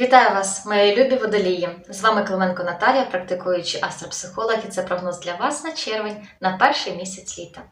Вітаю вас, мої любі водолії! З вами Клименко Наталія, практикуючий астропсихолог, і це прогноз для вас на червень, на перший місяць літа.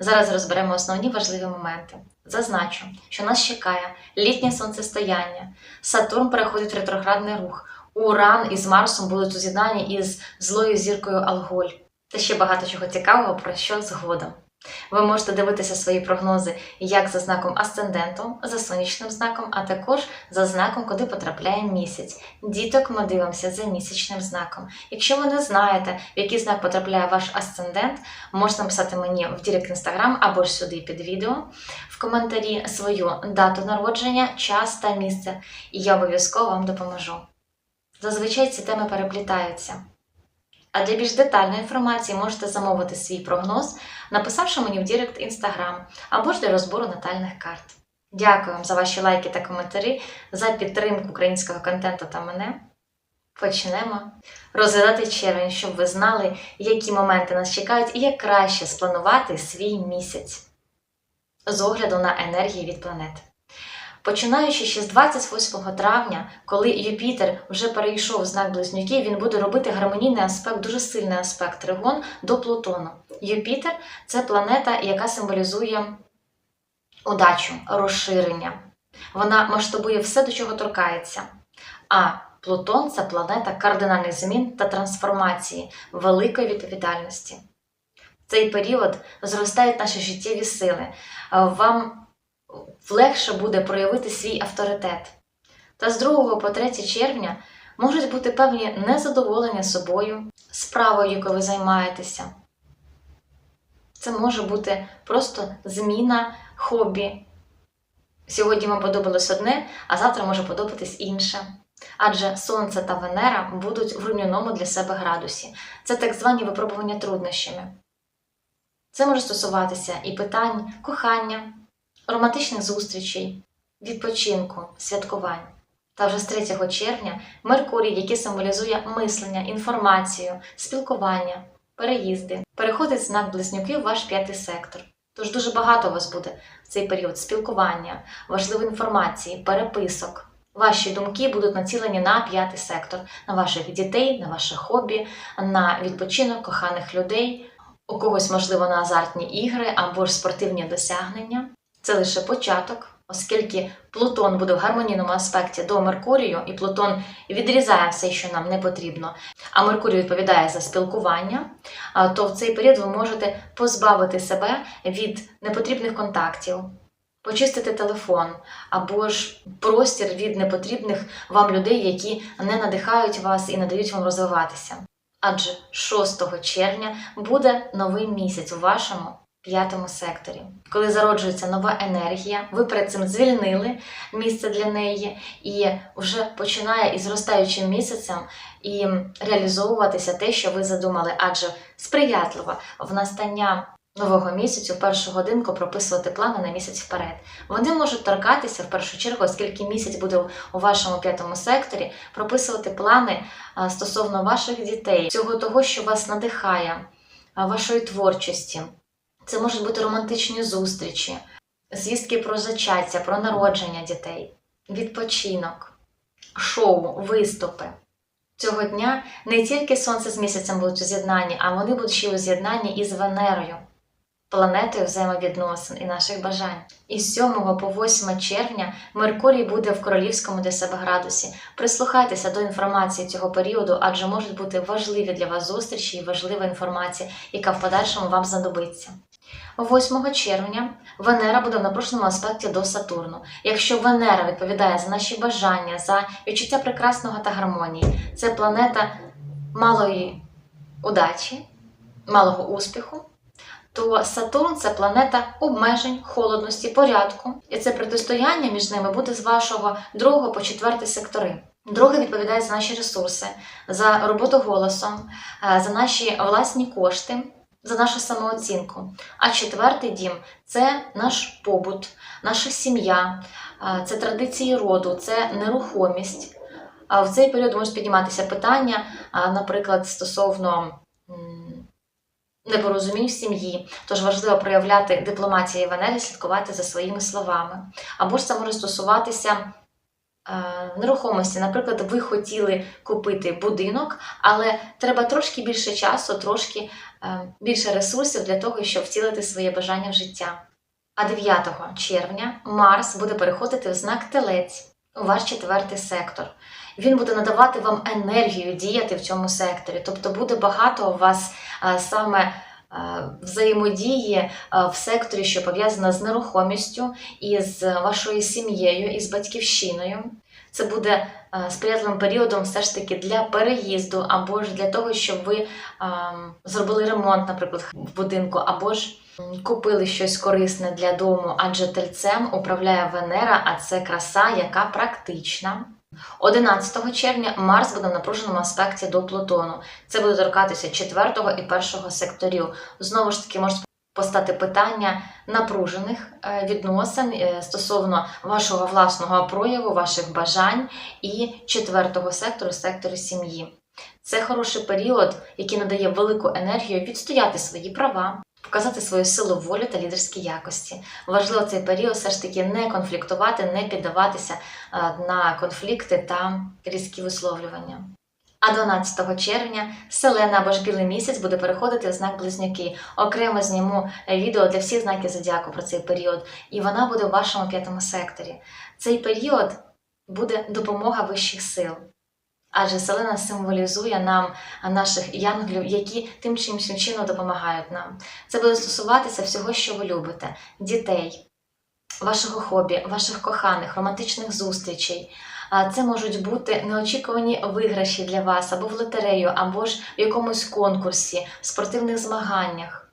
Зараз розберемо основні важливі моменти. Зазначу, що нас чекає літнє сонцестояння, Сатурн переходить в ретроградний рух, Уран із Марсом будуть у з'єднанні із злою зіркою Алголь. Та ще багато чого цікавого, про що згодом. Ви можете дивитися свої прогнози як за знаком асценденту, за сонячним знаком, а також за знаком, куди потрапляє місяць. Діток ми дивимося за місячним знаком. Якщо ви не знаєте, в який знак потрапляє ваш асцендент, можете написати мені в Директ Інстаграм або ж сюди під відео в коментарі свою дату народження, час та місце, і я обов'язково вам допоможу. Зазвичай ці теми переплітаються. А для більш детальної інформації можете замовити свій прогноз, написавши мені в Директ Інстаграм або ж для розбору натальних карт. Дякую вам за ваші лайки та коментарі, за підтримку українського контенту та мене. Почнемо розглядати червень, щоб ви знали, які моменти нас чекають і як краще спланувати свій місяць з огляду на енергії від планет. Починаючи ще з 28 травня, коли Юпітер вже перейшов в знак близнюків, він буде робити гармонійний аспект, дуже сильний аспект тригон до Плутону. Юпітер це планета, яка символізує удачу, розширення. Вона масштабує все, до чого торкається. А Плутон це планета кардинальних змін та трансформації, великої відповідальності. В цей період зростають наші життєві сили. Вам легше буде проявити свій авторитет. Та з 2 по 3 червня можуть бути певні незадоволення собою, справою, якою ви займаєтеся. Це може бути просто зміна хобі. Сьогодні вам подобалось одне, а завтра може подобатись інше. Адже Сонце та Венера будуть в руйнівному для себе градусі. Це так звані випробування труднощами. Це може стосуватися і питань кохання, романтичних зустрічей, відпочинку, святкувань. Та вже з 3 червня Меркурій, який символізує мислення, інформацію, спілкування, переїзди, переходить знак близнюків в ваш п'ятий сектор. Тож дуже багато у вас буде в цей період спілкування, важливої інформації, переписок. Ваші думки будуть націлені на п'ятий сектор, на ваших дітей, на ваше хобі, на відпочинок коханих людей, у когось, можливо, на азартні ігри або ж спортивні досягнення. Це лише початок, оскільки Плутон буде в гармонійному аспекті до Меркурію, і Плутон відрізає все, що нам не потрібно, а Меркурій відповідає за спілкування, то в цей період ви можете позбавити себе від непотрібних контактів, почистити телефон або ж простір від непотрібних вам людей, які не надихають вас і не дають вам розвиватися. Адже 6 червня буде новий місяць у вашому п'ятому секторі. Коли зароджується нова енергія, ви перед цим звільнили місце для неї, і вже починає із зростаючим місяцем і реалізовуватися те, що ви задумали, адже сприятливо в настання. Нового місяцю, першу годинку прописувати плани на місяць вперед. Вони можуть торкатися в першу чергу, оскільки місяць буде у вашому п'ятому секторі, прописувати плани стосовно ваших дітей, всього того, що вас надихає, вашої творчості. Це можуть бути романтичні зустрічі, звістки про зачаття, про народження дітей, відпочинок, шоу, виступи. Цього дня не тільки Сонце з місяцем будуть у з'єднанні, а вони будуть ще у з'єднанні із Венерою, планетою взаємовідносин і наших бажань. Із 7 по 8 червня Меркурій буде в королівському для себе градусі. Прислухайтеся до інформації цього періоду, адже можуть бути важливі для вас зустрічі і важлива інформація, яка в подальшому вам знадобиться. 8 червня Венера буде в напруженому аспекті до Сатурну. Якщо Венера відповідає за наші бажання, за відчуття прекрасного та гармонії, це планета малої удачі, малого успіху, то Сатурн це планета обмежень, холодності, порядку. І це протистояння між ними буде з вашого 2 по 4 сектори. Другий відповідає за наші ресурси, за роботу голосом, е, за наші власні кошти за нашу самооцінку. А четвертий дім це наш побут, наша сім'я, це традиції роду, це нерухомість. А в цей період можуть підніматися питання, наприклад, стосовно непорозумінь в сім'ї, тож важливо проявляти дипломатію в енергії, слідкувати за своїми словами. Або ж це може стосуватися е, нерухомості. Наприклад, ви хотіли купити будинок, але треба трошки більше часу, трошки е, більше ресурсів для того, щоб втілити своє бажання в життя. А 9 червня Марс буде переходити в знак Телець ваш четвертий сектор. Він буде надавати вам енергію діяти в цьому секторі. Тобто буде багато у вас саме взаємодії в секторі, що пов'язана з нерухомістю, із вашою сім'єю, із батьківщиною. Це буде сприятливим періодом все ж таки для переїзду, або ж для того, щоб ви зробили ремонт, наприклад, в будинку, або ж купили щось корисне для дому, адже тельцем управляє Венера, а це краса, яка практична. 11 червня Марс буде в напруженому аспекті до Плутону. Це буде торкатися 4 і 1 секторів. Знову ж таки, можуть постати питання напружених е, відносин е, стосовно вашого власного прояву, ваших бажань і 4 сектору, сектору сім'ї. Це хороший період, який надає велику енергію відстояти свої права, показати свою силу волі та лідерські якості. Важливо цей період все ж таки не конфліктувати, не піддаватися е, на конфлікти та різкі висловлювання. А 12 червня Селена або ж білий місяць буде переходити в знак близнюки. Окремо зніму відео для всіх знаків зодіаку про цей період, і вона буде у вашому п'ятому секторі. Цей період буде допомога вищих сил. Адже селена символізує нам наших янголів, які тим чи іншим чином допомагають нам. Це буде стосуватися всього, що ви любите: дітей, вашого хобі, ваших коханих, романтичних зустрічей. Це можуть бути неочікувані виграші для вас або в лотерею, або ж в якомусь конкурсі, в спортивних змаганнях.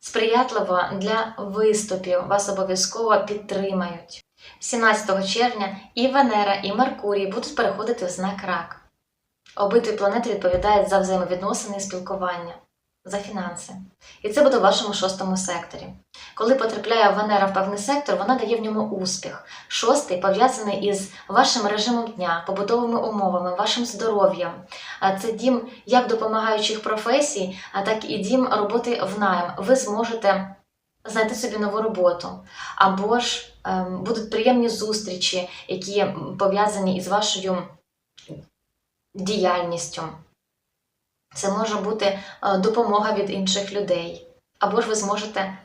Сприятливо для виступів вас обов'язково підтримають. 17 червня і Венера, і Меркурій будуть переходити в знак рак. Обидві планети відповідають за взаємовідносини і спілкування, за фінанси. І це буде в вашому шостому секторі. Коли потрапляє Венера в певний сектор, вона дає в ньому успіх. Шостий пов'язаний із вашим режимом дня, побутовими умовами, вашим здоров'ям. Це дім як допомагаючих професій, а так і дім роботи в найм. Ви зможете знайти собі нову роботу. Або ж будуть приємні зустрічі, які пов'язані із вашою діяльністю. Це може бути е, допомога від інших людей. Або ж ви зможете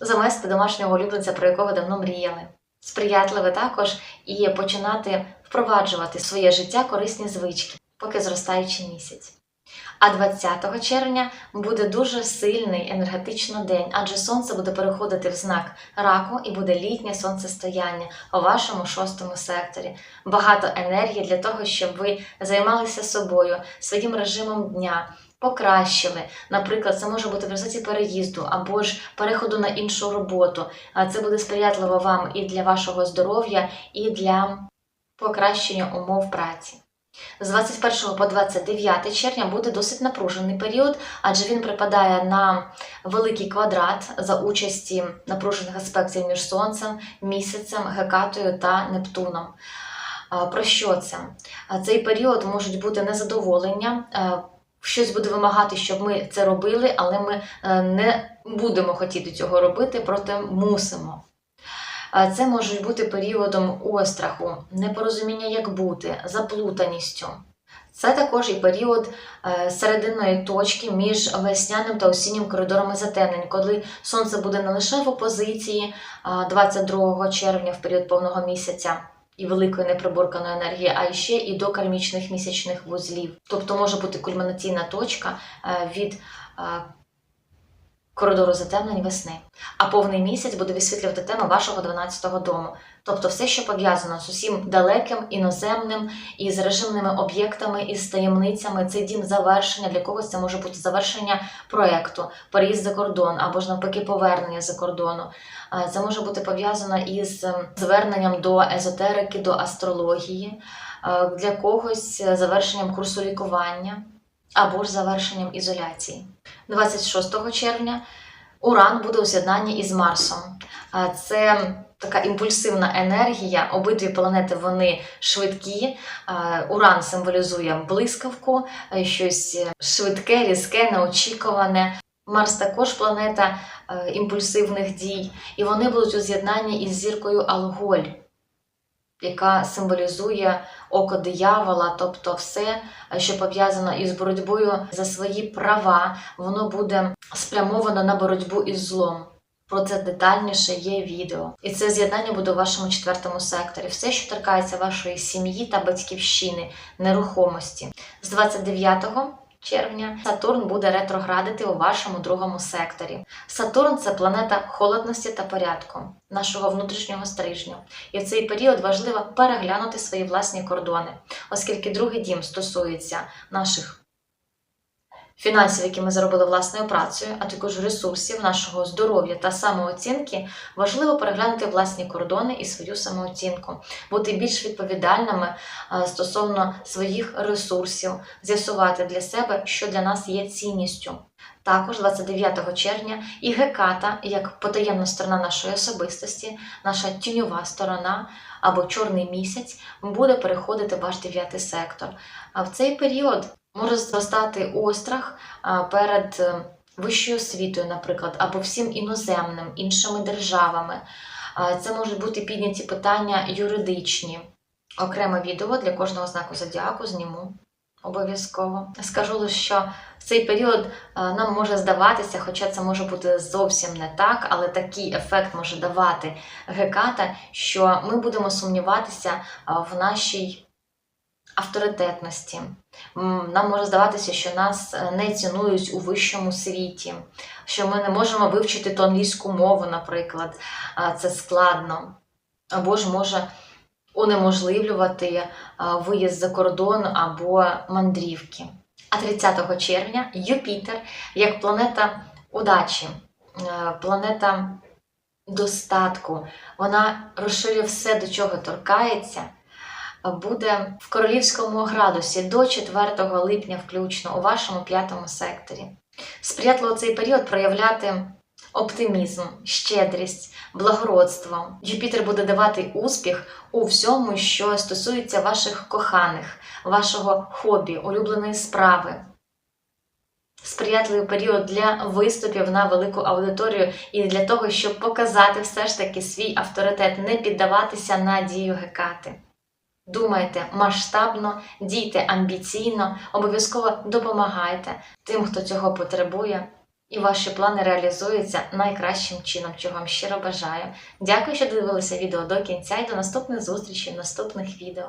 замести домашнього улюбленця, про якого давно мріяли. Сприятливе також і починати впроваджувати в своє життя корисні звички, поки зростаючий місяць. А 20 червня буде дуже сильний енергетично день, адже сонце буде переходити в знак раку і буде літнє сонцестояння у вашому шостому секторі. Багато енергії для того, щоб ви займалися собою, своїм режимом дня. Покращили, наприклад, це може бути в результаті переїзду або ж переходу на іншу роботу. Це буде сприятливо вам і для вашого здоров'я, і для покращення умов праці. З 21 по 29 червня буде досить напружений період, адже він припадає на великий квадрат за участі напружених аспектів між Сонцем, місяцем, Гекатою та Нептуном. Про що це? Цей період можуть бути незадоволення, щось буде вимагати, щоб ми це робили, але ми е, не будемо хотіти цього робити, проте мусимо. Це можуть бути періодом остраху, непорозуміння, як бути, заплутаністю. Це також і період е, серединної точки між весняним та осіннім коридорами затемнень, коли сонце буде не лише в опозиції 22 червня в період повного місяця і великої неприборканої енергії, а ще і до кармічних місячних вузлів. Тобто може бути кульмінаційна точка е, від е, коридору затемнень весни. А повний місяць буде висвітлювати тему вашого 12-го дому. Тобто все, що пов'язано з усім далеким, іноземним, із режимними об'єктами, із таємницями, це дім завершення. Для когось це може бути завершення проєкту, переїзд за кордон або ж навпаки повернення за кордону. Це може бути пов'язано із ем, зверненням до езотерики, до астрології, для когось е, завершенням курсу лікування або ж завершенням ізоляції. 26 червня Уран буде у з'єднанні із Марсом. Це така імпульсивна енергія. Обидві планети вони швидкі. Уран символізує блискавку, е, щось швидке, різке, неочікуване. Марс також планета е, імпульсивних дій, і вони будуть у з'єднанні із зіркою Алголь. Яка символізує око диявола, тобто все, що пов'язано із боротьбою за свої права, воно буде спрямовано на боротьбу із злом. Про це детальніше є відео. І це з'єднання буде у вашому четвертому секторі. Все, що торкається вашої сім'ї та батьківщини, нерухомості. З 29 червня Сатурн буде ретроградити у вашому другому секторі. Сатурн це планета холодності та порядку, нашого внутрішнього стрижню. І в цей період важливо переглянути свої власні кордони, оскільки другий дім стосується наших фінансів, які ми заробили власною працею, а також ресурсів, нашого здоров'я та самооцінки, важливо переглянути власні кордони і свою самооцінку, бути більш відповідальними е, стосовно своїх ресурсів, з'ясувати для себе, що для нас є цінністю. Також 29 червня і Геката, як потаємна сторона нашої особистості, наша тіньова сторона або чорний місяць, буде переходити ваш дев'ятий сектор. А в цей період може зростати острах перед е, вищою освітою, наприклад, або всім іноземним, іншими державами. Це можуть бути підняті питання юридичні. Окреме відео для кожного знаку зодіаку зніму. Обов'язково скажу лише, що в цей період нам може здаватися, хоча це може бути зовсім не так, але такий ефект може давати геката, що ми будемо сумніватися в нашій авторитетності. Нам може здаватися, що нас е, не цінують у вищому світі, що ми не можемо вивчити ту англійську мову, наприклад, це складно. Або ж може унеможливлювати виїзд за кордон або мандрівки. А 30 червня Юпітер, як планета удачі, е, планета достатку, вона розширює все, до чого торкається буде в королівському градусі до 4 липня, включно у вашому п'ятому секторі. Сприятливо цей період проявляти оптимізм, щедрість, благородство. Юпітер буде давати успіх у всьому, що стосується ваших коханих, вашого хобі, улюбленої справи. Сприятливий період для виступів на велику аудиторію і для того, щоб показати все ж таки свій авторитет, не піддаватися на дію гекати. Думайте масштабно, дійте амбіційно, обов'язково допомагайте тим, хто цього потребує, і ваші плани реалізуються найкращим чином, чого вам щиро бажаю. Дякую, що дивилися відео до кінця і до наступних зустрічей в наступних відео.